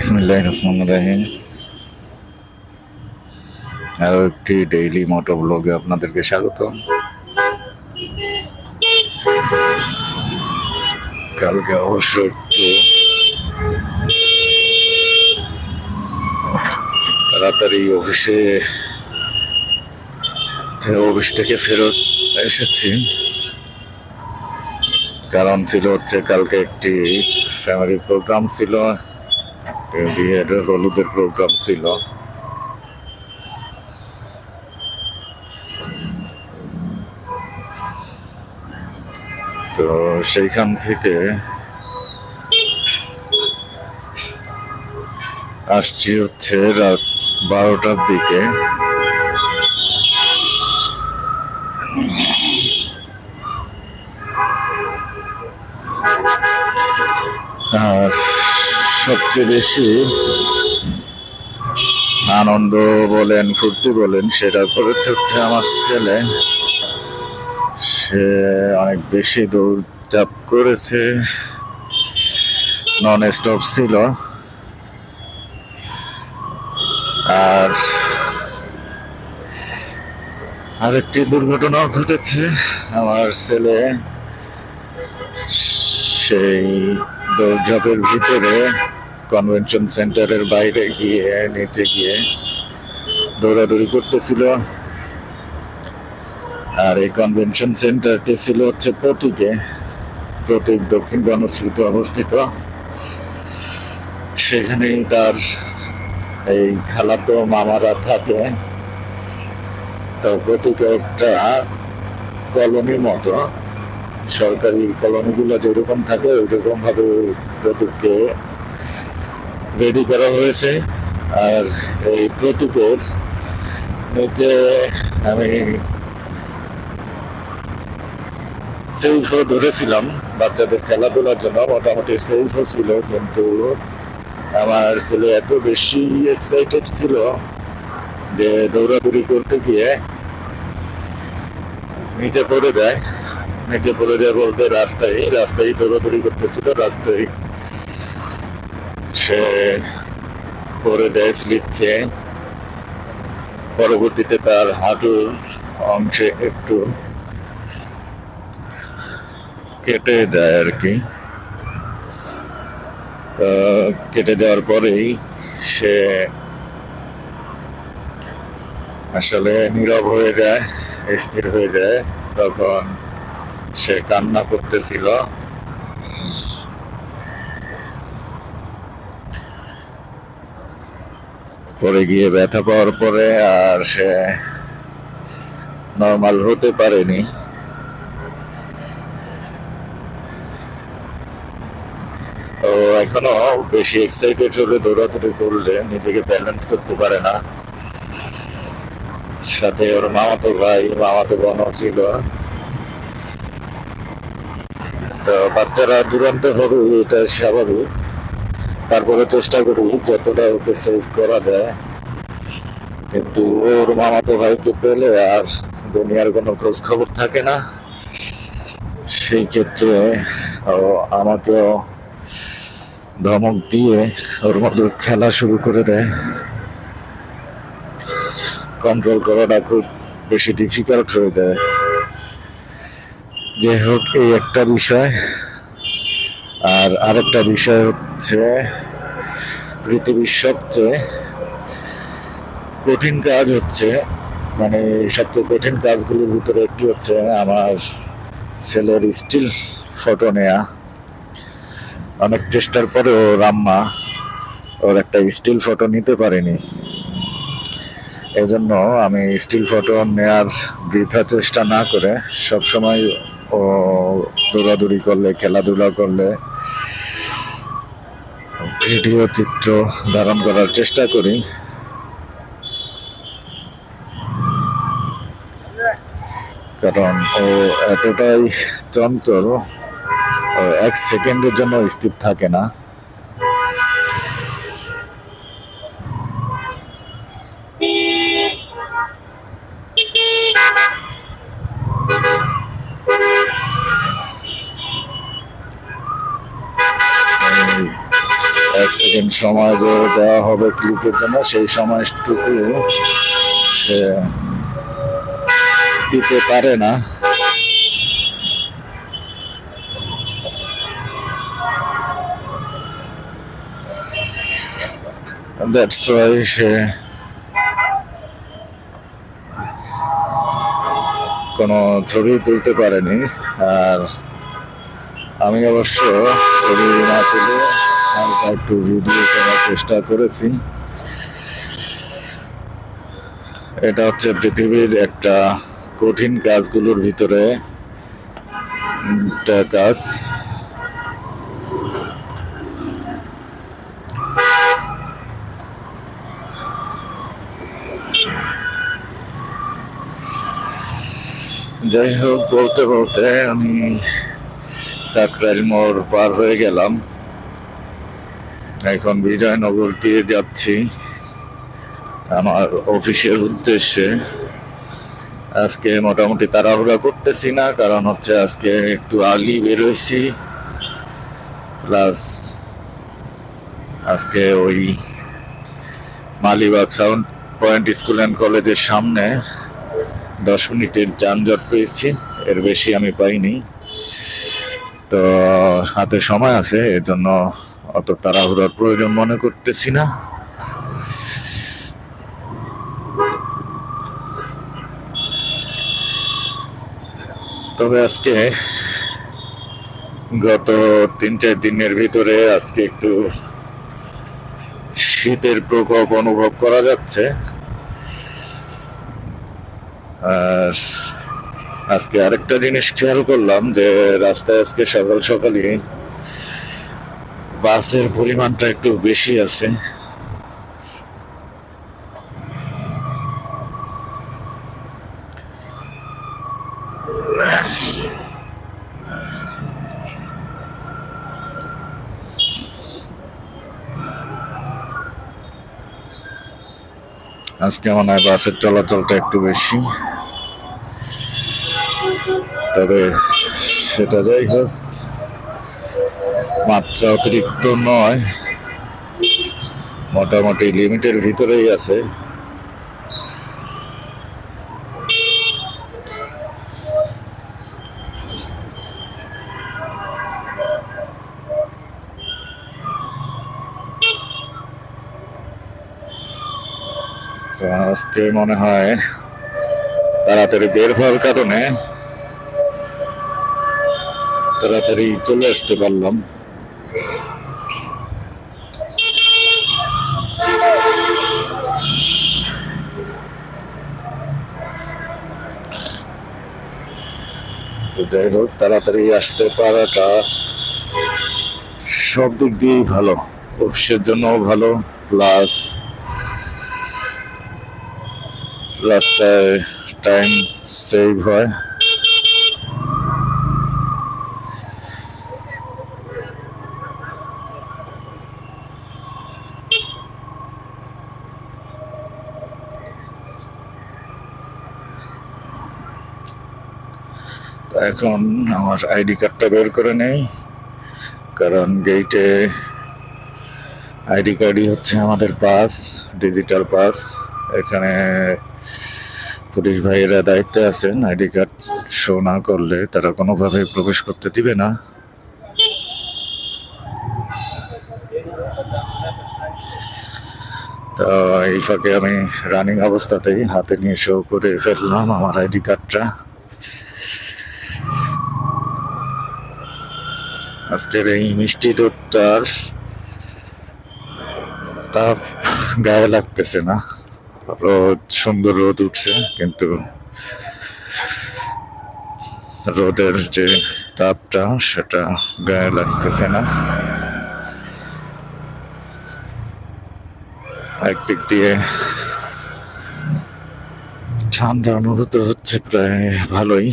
বিসমুল্লাহ রহমান রাহিম। আরও একটি ডেইলি মোটো ব্লগে আপনাদেরকে স্বাগত কালকে অবশ্য একটু তাড়াতাড়ি অফিসে অফিস থেকে ফেরত এসেছি। কারণ ছিল হচ্ছে কালকে একটি ফ্যামিলি প্রোগ্রাম ছিল। বিয়ের হলুদের প্রোগ্রাম ছিল। তো সেইখান থেকে আসছি হচ্ছে রাত বারোটার দিকে। আর সবচেয়ে বেশি। আনন্দ বলেন, ফুর্তি বলেন, সেটা করেছে হচ্ছে আমার ছেলে। সে অনেক বেশি দৌড়ঝাঁপ করেছে। নন স্টপ ছিল। আর আরেকটি দুর্ঘটনা ঘটেছে। আমার ছেলে সেই দৌড়ঝাঁপের ভিতরে কনভেনশন সেন্টারের বাইরে গিয়ে নিচে গিয়ে দৌড়াদৌড়ি করতেছিল। আর এই কনভেনশন সেন্টারটি ছিল হচ্ছে প্রতীকে, প্রতীক দক্ষিণ বনশ্রীতে অবস্থিত। সেখানেই তার এই খালাতো মামারা থাকে। তো প্রতীকে একটা কলোনি মতো, সরকারি কলোনিগুলো যেরকম থাকে ওইরকম ভাবে প্রতীককে রেডি করা হয়েছে। আর এই প্রতীকের নিচে আমি সেলফও ধরেছিলাম বাচ্চাদের খেলাধুলার জন্য, মোটামুটি সেলফও ছিল, কিন্তু আমার ছেলে এত বেশি এক্সাইটেড ছিল যে দৌড়াদৌড়ি করতে গিয়ে নিচে পড়ে দেয় নিচে পড়ে দেয় বলতে রাস্তায় রাস্তায় দৌড়াদৌড়ি করতেছিল, রাস্তায় সে পড়ে দেয় স্লিপ খেয়ে পরবর্তীতে তার হাঁটুর অংশে একটু কেটে দেয় আর কি। তো কেটে দেওয়ার পরেই সে আসলে নীরব হয়ে যায়, স্থির হয়ে যায়। তখন সে কান্না করতেছিল। পরে গিয়ে ব্যথা পাওয়ার পরে আর সে নর্মাল হতে পারেনি। ও এখনও বেশি এক্সাইটেড হলে, দৌড়াদৌড়ি করলে নিজেকে ব্যালেন্স করতে পারে না। সাথে ওর মামাতো ভাই, মামাতো বোনও ছিল। তো বাচ্চারা দুরন্ত হবে, এটা স্বাভাবিক। তারপরে চেষ্টা করি যতটা ওকে সেভ করা যায়। কিন্তু ওর মামাতো ভাইকে পেলে আর দুনিয়ার কোনো খোঁজ খবর থাকে না। সেই ক্ষেত্রে আমাকেও ধমক দিয়ে ওর মতো খেলা শুরু করে দেয়। কন্ট্রোল করাটা খুব বেশি ডিফিকাল্ট হয়ে যায়। যাই হোক, এই একটা বিষয়। আর আরেকটা বিষয় হচ্ছে পৃথিবীর সবচেয়ে কঠিন কাজ হচ্ছে মানে সবচেয়ে কঠিন কাজগুলোর ভিতরে একটি হচ্ছে আমার ছেলের স্টিল ফটো নেয়া। অনেক চেষ্টার পরে ও রাম্মা ওর একটা স্টিল ফটো নিতে পারেনি। এজন্য আমি স্টিল ফটো নেয়ার বৃথা চেষ্টা না করে সবসময় ও দৌড়াদৌড়ি করলে, খেলাধুলা করলে ভিডিও চিত্র ধারণ করার চেষ্টা করি। কারণ ও এতটাই চঞ্চল এক সেকেন্ডের জন্য স্থির থাকে না। এক সেকেন্ড সময় যে দেওয়া হবে ক্লিকের জন্য, সেই সময়টুকু সে দিতে পারে না। দ্যাটস ওয়াই সে কোনো ছবি তুলতে পারেনি। আর আমি অবশ্য ছবি না তুলে হালকা একটু ভিডিও করার চেষ্টা করেছি। এটা হচ্ছে পৃথিবীর একটা কঠিন কাজগুলোর ভিতরে একটা কাজ। যাই হোক, বলতে বলতে আমি কাকরাইল মোড় পার হয়ে গেলাম। এখন বিজয়নগর দিয়ে যাচ্ছি আমার অফিসের উদ্দেশ্যে। আজকে মোটামুটি তাড়াহুড়া করতেছি না, কারণ হচ্ছে আজকে একটু আর্লি বেরোইছি। প্লাস আজকে ওই Malibagh sound point school and কলেজের সামনে দশ মিনিটের যানজট পেয়েছি, এর বেশি আমি পাইনি। তো হাতে সময় আছে এর জন্য অত তাড়াহুড়ার প্রয়োজন মনে করতেছি না। তবে আজকে গত তিন চার দিনের ভিতরে আজকে একটু শীতের প্রকোপ অনুভব করা যাচ্ছে। আর আজকে আরেকটা জিনিস খেয়াল করলাম যে রাস্তায় আজকে সকাল সকালই বাসের পরিমাণটা একটু বেশি আছে। আজকে মনে হয় বাসের চলাচলটা একটু বেশি। তবে সেটা যাই হোক। মাত্রা অতিরিক্ত নয়। মোটামুটি লিমিটের ভিতরেই আছে। আজকে মনে হয় তাড়াতাড়ি বের হওয়ার কারণে তাড়াতাড়ি চলে আসতে পারলাম। তো যাই হোক, তাড়াতাড়ি আসতে পারাটা সব দিক দিয়েই ভালো। অফিসের জন্যও ভালো, প্লাস রাস্তায় টাইম সেভ হয়। এখন আমার আইডি কার্ডটা বের করে নেই, কারণ গেইটে আইডি কার্ডই হচ্ছে আমাদের পাস, ডিজিটাল পাস। এখানে পুলিশ ভাইয়েরা দায়িত্বে আছেন, আইডি কার্ড শো না করলে তারা কোনোভাবে প্রবেশ করতে দিবে না। তো এই ফাঁকে আমি রানিং অবস্থাতেই হাতে নিয়ে শো করে ফেললাম আমার আইডি কার্ডটা। আজকের এই মিষ্টি রোদটার তাপ গায়ে লাগতেছে না। রোদ, সুন্দর রোদ উঠছে, কিন্তু রোদের যে তাপটা, সেটা গায়ে লাগতেছে না। একদিক দিয়ে ঠান্ডা অনুভূত হচ্ছে, প্রায় ভালোই।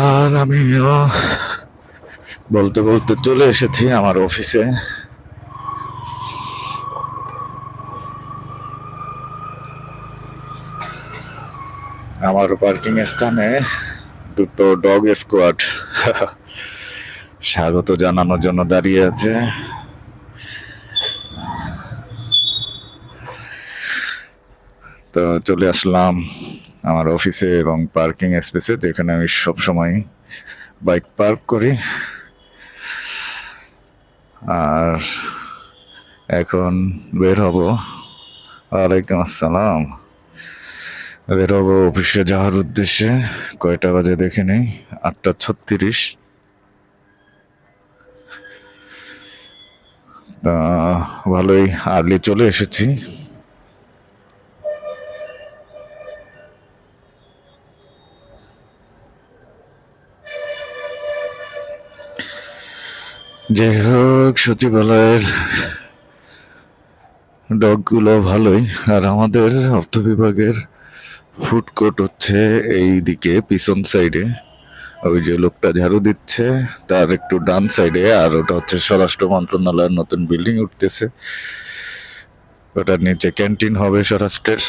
আর আমিও বলতে বলতে চলে এসেছি আমার অফিসে আমার পার্কিং স্থানে দুটো ডগ স্কোয়াড স্বাগত জানানোর জন্য দাঁড়িয়ে আছে। তো চলে আসলাম। আমার অফিসে এবং পার্কিং স্পেসে যেখানে আমি সবসময় বাইক পার্ক করি। আর এখন বের হব। ওয়ালাইকুম আসসালাম। বের হব অফিসে যাওয়ার উদ্দেশ্যে। কয়টা বাজে দেখে নেই। আটটা ছত্রিশ। ভালোই আর্লি চলে এসেছি। যাই হোক, সচিবালয়ের ডগগুলো ভালোই, আর আমাদের অর্থ বিভাগের ফুড কোর্ট হচ্ছে এই দিকে পিছন সাইডে ওই যে লোকটা ঝাড়ু দিচ্ছে, তার একটু ডান সাইডে আর ওটা হচ্ছে স্বরাষ্ট্র মন্ত্রণালয়ের নতুন বিল্ডিং উঠতেছে। ওটার নিচে ক্যান্টিন হবে স্বরাষ্ট্রের।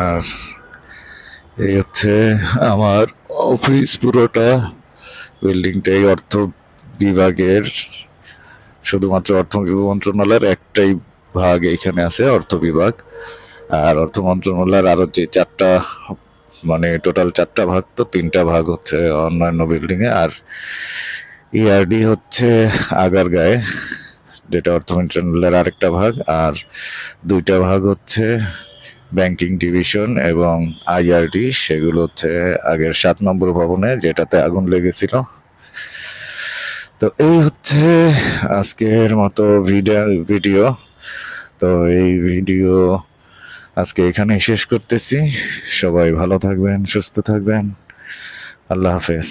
আর এই হচ্ছে আমার অফিস পুরোটা। বিল্ডিংটাই অর্থ বিভাগের শুধুমাত্র অর্থ মন্ত্রণালয়ের একটাই ভাগ এখানে আছে, অর্থ বিভাগ। আর অর্থ মন্ত্রণালয়ের আরও যে চারটা মানে টোটাল চারটা ভাগ, তো তিনটা ভাগ হচ্ছে অন্যান্য বিল্ডিং এ আর ইআরডি হচ্ছে আগার গায়ে যেটা অর্থ মন্ত্রণালয়ের আরেকটা ভাগ। আর দুইটা ভাগ হচ্ছে ব্যাংকিং ডিভিশন এবং আইআরডি, সেগুলো হচ্ছে আগের সাত নম্বর ভবনে যেটাতে আগুন লেগেছিল। তো এই হচ্ছে আজকের মতো ভিডিও ভিডিও। তো এই ভিডিও আজকে এখানেই শেষ করতেছি। সবাই ভালো থাকবেন, সুস্থ থাকবেন। আল্লাহ হাফেজ।